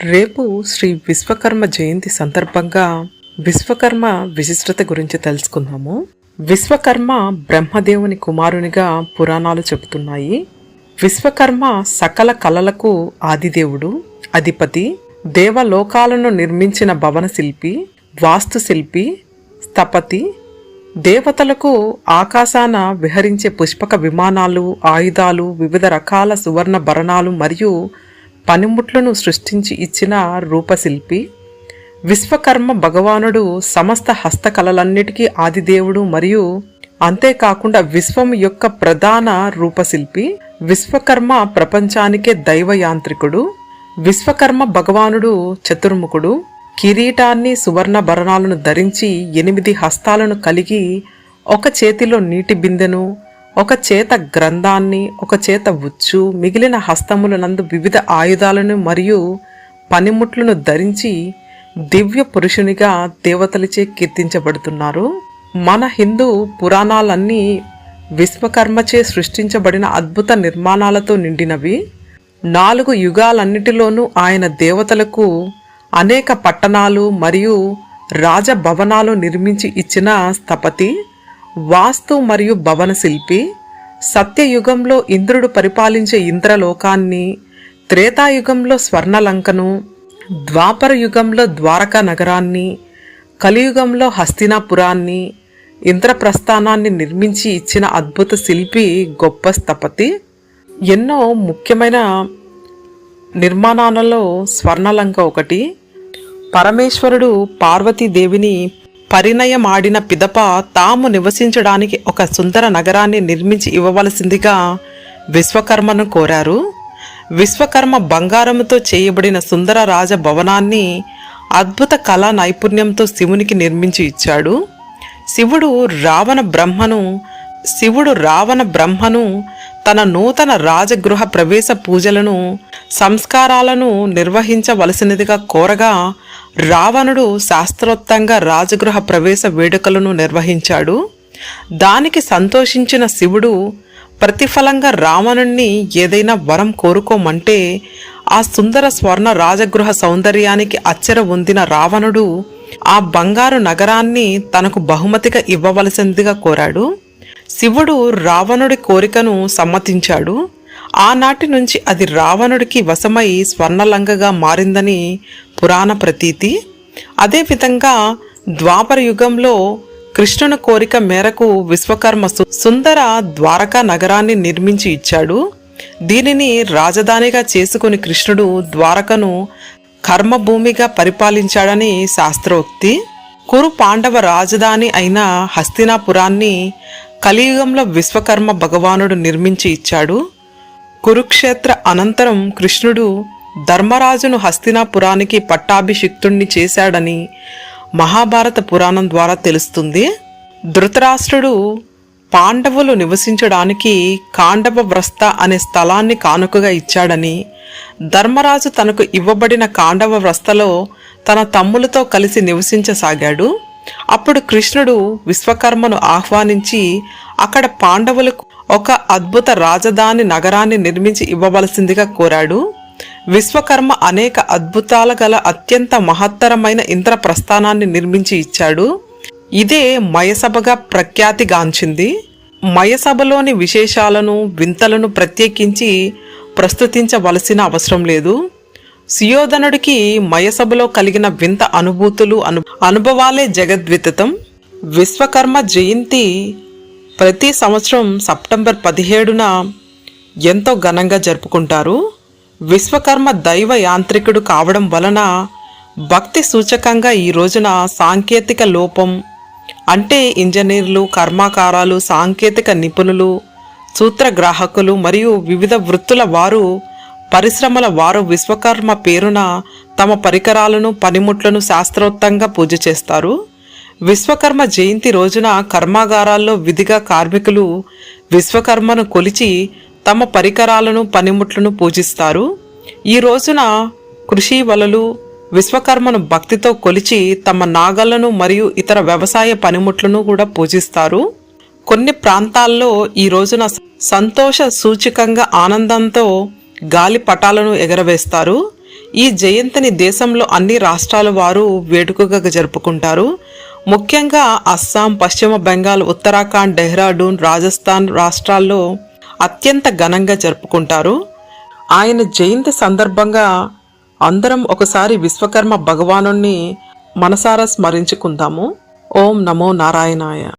రేపు శ్రీ విశ్వకర్మ జయంతి సందర్భంగా విశ్వకర్మ విశిష్టత గురించి తెలుసుకుందాము. విశ్వకర్మ బ్రహ్మదేవుని కుమారునిగా పురాణాలు చెబుతున్నాయి. విశ్వకర్మ సకల కళలకు ఆదిదేవుడు అధిపతి దేవలోకాలను నిర్మించిన భవన శిల్పి వాస్తుశిల్పి స్థపతి దేవతలకు ఆకాశాన విహరించే పుష్పక విమానాలు ఆయుధాలు వివిధ రకాల సువర్ణ భరణాలు మరియు పనిముట్లను సృష్టించి ఇచ్చిన రూపశిల్పి విశ్వకర్మ భగవానుడు సమస్త హస్తకళలన్నిటికీ ఆదిదేవుడు మరియు అంతేకాకుండా విశ్వం యొక్క ప్రధాన రూపశిల్పి విశ్వకర్మ ప్రపంచానికే దైవయాంత్రికుడు విశ్వకర్మ భగవానుడు చతుర్ముఖుడు కిరీటాన్ని సువర్ణ భరణాలను ధరించి ఎనిమిది హస్తాలను కలిగి ఒక చేతిలో నీటి బిందెను ఒక చేత గ్రంథాన్ని ఒక చేత ఉచ్చు మిగిలిన హస్తములనందు వివిధ ఆయుధాలను మరియు పనిముట్లను ధరించి దివ్య పురుషునిగా దేవతలచే కీర్తించబడుతున్నారు. మన హిందూ పురాణాలన్నీ విశ్వకర్మచే సృష్టించబడిన అద్భుత నిర్మాణాలతో నిండినవి. నాలుగు యుగాలన్నిటిలోనూ ఆయన దేవతలకు అనేక పట్టణాలు మరియు రాజభవనాలు నిర్మించి ఇచ్చిన స్థపతి. వాస్తు మరియు భవన శిల్పి సత్యయుగంలో ఇంద్రుడు పరిపాలించే ఇంద్రలోకాన్ని త్రేతాయుగంలో స్వర్ణలంకను ద్వాపర యుగంలో ద్వారకా నగరాన్ని కలియుగంలో హస్తినాపురాన్ని ఇంద్రప్రస్థానాన్ని నిర్మించి ఇచ్చిన అద్భుత శిల్పి గొప్ప స్థపతి. ఎన్నో ముఖ్యమైన నిర్మాణాలలో స్వర్ణలంక ఒకటి. పరమేశ్వరుడు పార్వతీదేవిని పరిణయమాడిన పిదప తాము నివసించడానికి ఒక సుందర నగరాన్ని నిర్మించి ఇవ్వవలసిందిగా విశ్వకర్మను కోరారు. విశ్వకర్మ బంగారముతో చేయబడిన సుందర రాజభవనాన్ని అద్భుత కళా నైపుణ్యంతో శివునికి నిర్మించి ఇచ్చాడు. శివుడు రావణ బ్రహ్మను శివుడు రావణ బ్రహ్మను తన నూతన రాజగృహ ప్రవేశ పూజలను సంస్కారాలను నిర్వహించవలసినదిగా కోరగా రావణుడు శాస్త్రోక్తంగా రాజగృహ ప్రవేశ వేడుకలను నిర్వహించాడు. దానికి సంతోషించిన శివుడు ప్రతిఫలంగా రావణుణ్ణి ఏదైనా వరం కోరుకోమంటే ఆ సుందర స్వర్ణ రాజగృహ సౌందర్యానికి అచ్చర ఉందిన రావణుడు ఆ బంగారు నగరాన్ని తనకు బహుమతిగా ఇవ్వవలసిందిగా కోరాడు. శివుడు రావణుడి కోరికను సమ్మతించాడు. ఆనాటి నుంచి అది రావణుడికి వశమై స్వర్ణలంగగా మారిందని పురాణ ప్రతీతి. అదేవిధంగా ద్వాపర యుగంలో కృష్ణుని కోరిక మేరకు విశ్వకర్మ సు- సుందర ద్వారకా నగరాన్ని నిర్మించి ఇచ్చాడు. దీనిని రాజధానిగా చేసుకుని కృష్ణుడు ద్వారకను కర్మభూమిగా పరిపాలించాడని శాస్త్రోక్తి. కురు పాండవ రాజధాని అయిన హస్తినాపురాన్ని కలియుగంలో విశ్వకర్మ భగవానుడు నిర్మించి ఇచ్చాడు. కురుక్షేత్ర అనంతరం కృష్ణుడు ధర్మరాజును హస్తినాపురానికి పట్టాభిషిక్తుణ్ణి చేశాడని మహాభారత పురాణం ద్వారా తెలుస్తుంది. ధృతరాష్ట్రుడు పాండవులు నివసించడానికి కాండవ వ్రస్త అనే స్థలాన్ని కానుకగా ఇచ్చాడని ధర్మరాజు తనకు ఇవ్వబడిన కాండవ వ్రస్తలో తన తమ్ములతో కలిసి నివసించసాగాడు. అప్పుడు కృష్ణుడు విశ్వకర్మను ఆహ్వానించి అక్కడ పాండవులకు ఒక అద్భుత రాజధాని నగరాన్ని నిర్మించి ఇవ్వవలసిందిగా కోరాడు. విశ్వకర్మ అనేక అద్భుతాల గల అత్యంత మహత్తరమైన ఇంద్ర ప్రస్థానాన్ని నిర్మించి ఇచ్చాడు. ఇదే మయసభగా ప్రఖ్యాతిగాంచింది. మయసభలోని విశేషాలను వింతలను ప్రత్యేకించి ప్రస్తుతించవలసిన అవసరం లేదు. సుయోధనుడికి మయసభలో కలిగిన వింత అనుభూతులు అను అనుభవాలే జగద్వితతం. విశ్వకర్మ జయంతి ప్రతి సంవత్సరం సెప్టెంబర్ పదిహేడున ఎంతో ఘనంగా జరుపుకుంటారు. విశ్వకర్మ దైవ యాంత్రికుడు కావడం వలన భక్తి సూచకంగా ఈ రోజున సాంకేతిక లోపం అంటే ఇంజనీర్లు కర్మాకారాలు సాంకేతిక నిపుణులు సూత్రగ్రాహకులు మరియు వివిధ వృత్తుల వారు పరిశ్రమల వారు విశ్వకర్మ పేరున తమ పరికరాలను పనిముట్లను శాస్త్రోక్తంగా పూజ చేస్తారు. విశ్వకర్మ జయంతి రోజున కర్మాగారాల్లో విధిగా కార్మికులు విశ్వకర్మను కొలిచి తమ పరికరాలను పనిముట్లను పూజిస్తారు. ఈ రోజున కృషి వలలు విశ్వకర్మను భక్తితో కొలిచి తమ నాగలను మరియు ఇతర వ్యవసాయ పనిముట్లను కూడా పూజిస్తారు. కొన్ని ప్రాంతాల్లో ఈ రోజున సంతోష సూచికంగా ఆనందంతో గాలి పటాలను ఎగరవేస్తారు. ఈ జయంతిని దేశంలో అన్ని రాష్ట్రాల వారు వేడుకగా జరుపుకుంటారు. ముఖ్యంగా అస్సాం పశ్చిమ బెంగాల్ ఉత్తరాఖండ్ డెహ్రాడూన్ రాజస్థాన్ రాష్ట్రాల్లో అత్యంత ఘనంగా జరుపుకుంటారు. ఆయన జయంతి సందర్భంగా అందరం ఒకసారి విశ్వకర్మ భగవానుణ్ణి మనసారా స్మరించుకుందాము. ఓం నమో నారాయణాయ.